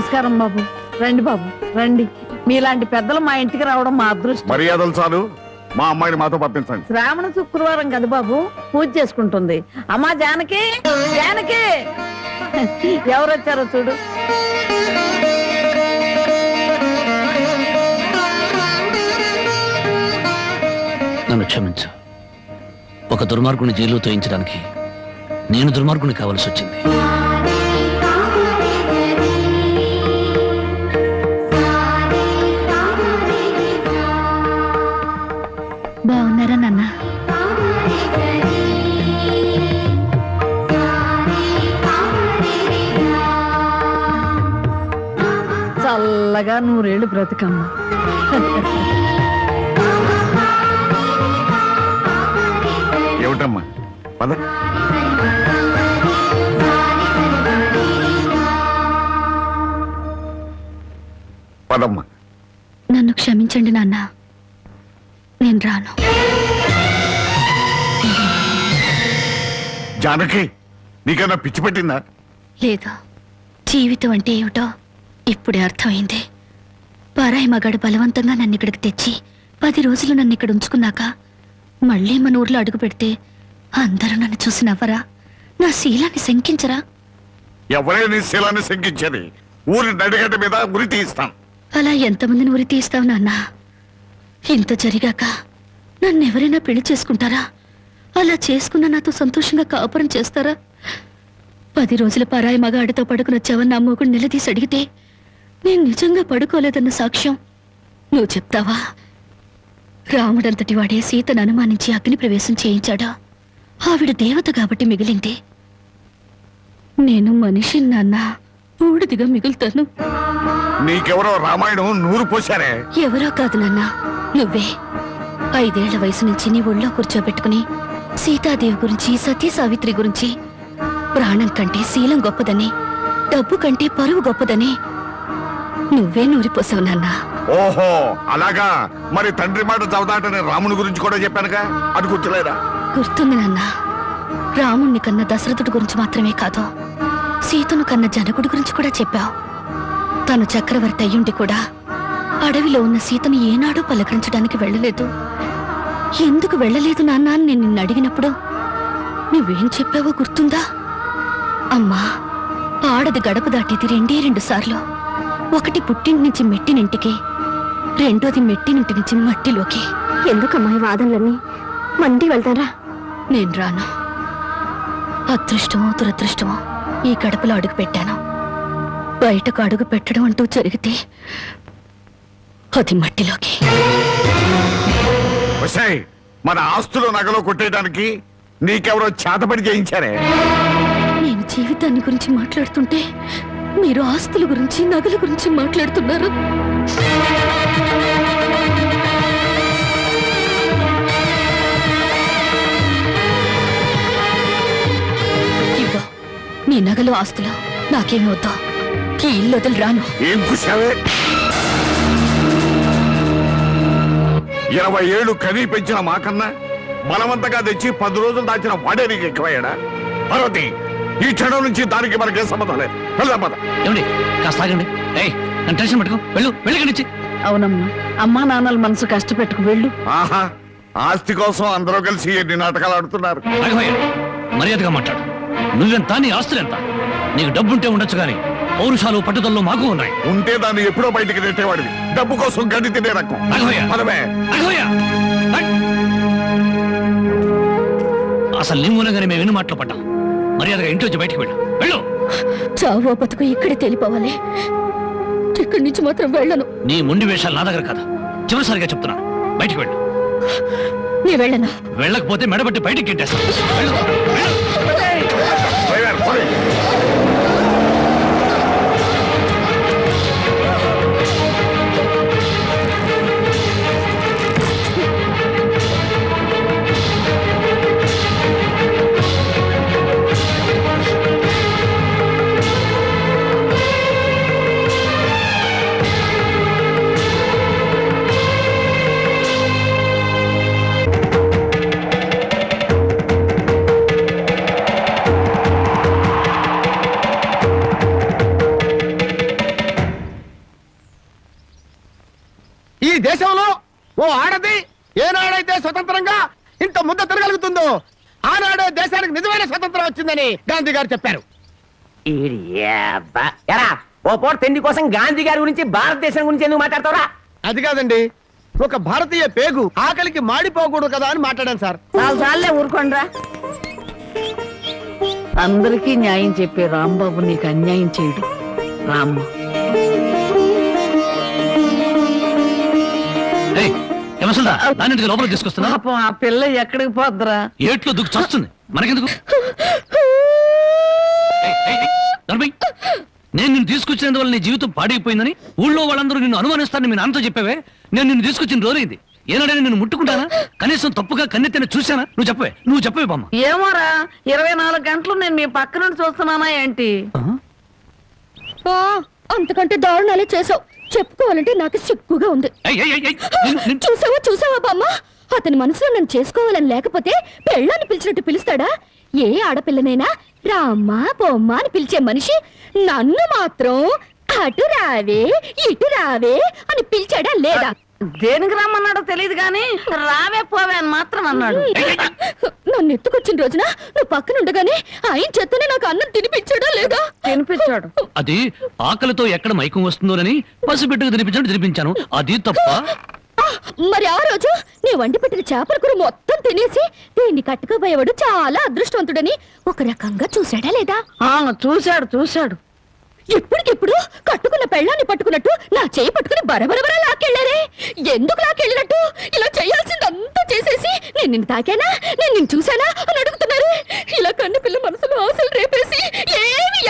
నమస్కారం బాబు. రండి బాబు రండి. మీలాంటి పెద్దలు మా ఇంటికి రావడం మా అదృష్టం. మర్యాదలు చాలు. మా అమ్మాయిని మాతో పంపించండి. శ్రావణ శుక్రవారం కదా బాబు పూజ చేసుకుంటుంది. అమ్మా జానకి జానకి! ఎవరు వచ్చారో చూడు. నన్ను క్షమించు. ఒక దుర్మార్గుని జైల్లో తోయించడానికి నేను దుర్మార్గుని కావాల్సి వచ్చింది. బాగున్నారా నాన్న? చల్లగా నూరేళ్ళు బ్రతికమ్మ. ఏమిటమ్మా? పద. పదమ్మా. నన్ను క్షమించండి నాన్న. నేను రాను. జానకి నీకన్నా పిచ్చి పట్టిందా? లేదు. జీవితం అంటే ఏమిటో ఇప్పుడే అర్థమైంది. పారాయి మగాడు బలవంతంగా నన్ను ఇక్కడికి తెచ్చి పది రోజులు నన్ను ఇక్కడ ఉంచుకున్నాక మళ్ళీ మన ఊర్లో అడుగు పెడితే అందరూ నన్ను చూసి నవ్వరా? నా శీలాన్ని శంకించరా? ఎవరైనా నీ శీలాన్ని శంకించేది. ఊరి నడిగడ్డ మీద ఉరి తీస్తాం అలా ఎంతమందిని ఉరి తీస్తావు నాన్న? ఇంత జరిగాక నన్నెవరైనా పెళ్ళి చేసుకుంటారా? అలా చేసుకున్న నాతో సంతోషంగా కాపురం చేస్తారా? పది రోజుల పరాయి మగాడితో పడుకుని వచ్చావని నా మూగుడు నిలదీసి అడిగితే నేను నిజంగా పడుకోలేదన్న సాక్ష్యం నువ్వు చెప్తావా? రాముడంతటి వాడే సీతను అనుమానించి అగ్ని ప్రవేశం చేయించాడా? ఆవిడ దేవత కాబట్టి మిగిలింది. నేను మనిషి నాన్న బూడిదిగా మిగులుతాను. నీకెవరో రామాయణం నూరు పోశారే. ఎవరో కాదు నాన్న. నువ్వే? ఐదేళ్ళ వయసు నుంచి నీ ఒళ్ళో కూర్చోబెట్టుకుని సీతాదేవి గురించి సతీ సావిత్రి గురించి ప్రాణం కంటే శీలం గొప్పదని డబ్బు కంటే పరువు గొప్పదని నువ్వే నూరిపోసావు నాన్న. ఓహో అలాగా? మరి తండ్రి మాట చవదాటని రాముని గురించి కూడా చెప్పానుగా? అది గుర్తులేదా? గుర్తుంది నాన్న. రాముణ్ణి కన్న దశరథుడి గురించి మాత్రమే కాదు సీతను కన్న జనకుడి గురించి కూడా చెప్పావు. తను చక్రవర్తి అయ్యుండి కూడా అడవిలో ఉన్న సీతను ఏనాడూ పలకరించడానికి వెళ్ళలేదు. ఎందుకు వెళ్ళలేదు నాన్న అని నేను నిన్ను అడిగినప్పుడు? నువ్వేం చెప్పావో గుర్తుందా? అమ్మా ఆడది గడప దాటేది రెండే రెండు సార్లు. ఒకటి పుట్టింటి నుంచి మెట్టినింటికి రెండోది మెట్టినింటి నుంచి మట్టిలోకి. ఎందుకమ్మా ఈ వాదనలన్నీ? మండి వెళ్తారా? నేను రాను. అదృష్టమో దురదృష్టమో ఈ గడపలో అడుగు పెట్టాను. బయటకు అడుగు పెట్టడం అంటూ జరిగితే అది మట్టిలోకి. వసాయ్ మన ఆస్తులు నగలు కొట్టేయడానికి నీకెవరో చేతపడి చేయించారే. నేను జీవితాన్ని గురించి మాట్లాడుతుంటే మీరు ఆస్తుల గురించి నగల గురించి మాట్లాడుతున్నారు. ఇదిగో నీ నగలు ఆస్తులు. నాకేమి వద్దా. ఈ ఇల్లు వదిలి రాను. ఏం కుశావే? ఇరవై ఏళ్ళు కనీ పెంచిన మాకన్నా బలవంతంగా తెచ్చి పది రోజులు దాచిన వాడే నీకు ఎక్కువయ్యాడా? పార్వతి ఈ క్షణం నుంచి దానికి మనకేం సంబంధం లేదు. వెళ్దాం పద. ఏమండి కాస్త ఆగండి. ఏయ్ నన్ను టెన్షన్ పెట్టుకో. వెళ్ళు అవునమ్మా అమ్మా నాన్నల మనసు కష్టపెట్టుకు వెళ్ళు. ఆహా ఆస్తి కోసం అందరూ కలిసి ఎన్ని నాటకాలు ఆడుతున్నారు? మర్యాదగా మాట్లాడు. నువ్వెంత నీ ఆస్తులెంత నీకు డబ్బుంటే ఉండొచ్చు కానీ పౌరుషాలు పట్టుదలలో మాకు ఉన్నాయి. ఉంటే దాన్ని ఎప్పుడో బయటికి నెట్టేవాడివి డబ్బు కోసం గడ్డి తినే రకం! అసలు నీ మూలంగానే మేము ఎన్ని మాటలు పడ్డాం? మర్యాదగా ఇంట్లోంచి బయటికి వెళ్ళు. వెళ్ళు. చావో బతుకు ఇక్కడే తెలిపోవాలి. ఇక్కడి నుంచి మాత్రం వెళ్ళను. నీ ముండి వేషాలు నా దగ్గర కాదు. చివరిసారిగా చెప్తున్నాను బయటికి వెళ్ళు. నీ వెళ్ళను? వెళ్ళకపోతే మెడబట్టి బయటికి ఓ ఆడది ఏనాడైతే స్వతంత్రంగా ఇంత ముద్ద తిరగలుగుతుందో ఆనాడే దేశానికి నిజమైన స్వతంత్రం వచ్చిందని గాంధీ గారు చెప్పారు. ఎరా ఓ పోట తిండి కోసం గాంధీ గారి గురించి భారతదేశం గురించి ఎందుకు మాట్లాడతారా అది కాదండి ఒక భారతీయ పేగు ఆకలికి మాడిపోకూడదు కదా అని మాట్లాడాను సార్. చాలే ఊరుకోండిరా. అందరికీ న్యాయం చెప్పే రాంబాబు నీకు అన్యాయం చేయడు. రామ్మ. దాన్ని ఎందుకు లోపలికి తీసుకొస్తున్నా? పాపం ఆ పిల్ల ఎక్కడికి పోద్దురా? ఏట్లో దుక్కు చస్తుంది. మనకెందుకు? ఏయ్, ఏయ్, ఏయ్, ధర్మయ్య, నేను నిన్ను తీసుకొచ్చినందువల్ల నీ జీవితం పాడైపోయిందని ఊళ్ళో వాళ్ళందరూ నిన్ను అనుమానిస్తారని మీ నాన్నతో చెప్పావే? నేను నిన్ను తీసుకొచ్చిన రోజైంది ఏనాడైనా నిన్ను ముట్టుకుంటానా? కనీసం తప్పుగా కన్నెత్తిన చూశానా? నువ్వు చెప్పవే నువ్వు చెప్పవే బామ్మ. ఏమోరా ఇరవై నాలుగు గంటలు నేను మీ పక్క నుండి చూస్తున్నానా ఏంటి? ఆ, అంతకంటే దారుణాలే చేసావు చెప్పుకోవాలంటే నాకు సిగ్గుగా ఉంది. చూసావా చూసావా బామ్మ? అతని మనసులో నన్ను చేసుకోవాలని లేకపోతే పెళ్ళాన్ని పిలిచినట్టు పిలుస్తాడా? ఏ ఆడపిల్లనైనా రామ్మా బొమ్మ అని పిలిచే మనిషి నన్ను మాత్రం అటు రావే ఇటు రావే అని పిలిచాడా లేదా? దేనికి రమ్మన్నాడో తెలియదు కానీ రావే పోవే అని మాత్రం అన్నాడు. నన్ను ఎత్తుకొచ్చిన రోజున నువ్వు పక్కన ఉండగానే ఆయన చేతనే నాకు అన్నం తినిపించాడా లేదా? తినిపించాడు. అది ఆకలితో ఎక్కడ మైకం వస్తుందోనని పసిబిడ్డకు తినిపించాను తినిపించాను. అది తప్ప? మరి ఆ రోజు నీ వండి పెట్టిన చేపల కూర మొత్తం తినేసి దీన్ని కట్టుకోబోయేవాడు చాలా అదృష్టవంతుడని ఒక రకంగా చూశాడా లేదా? ఆ, చూశాడు చూశాడు. ఇప్పటికిప్పుడు కట్టుకున్న పెళ్ళాన్ని పట్టుకున్నట్టు నా చేయి పట్టుకుని బరబరబర లాక్కెళ్ళారే. ఎందుకు లాకెళ్ళినట్టు ఇలా చేయాల్సిందంతా చేసేసి నేను నిన్ను తాకానా? నేను నిన్ను చూసానా అని అడుగుతున్నారు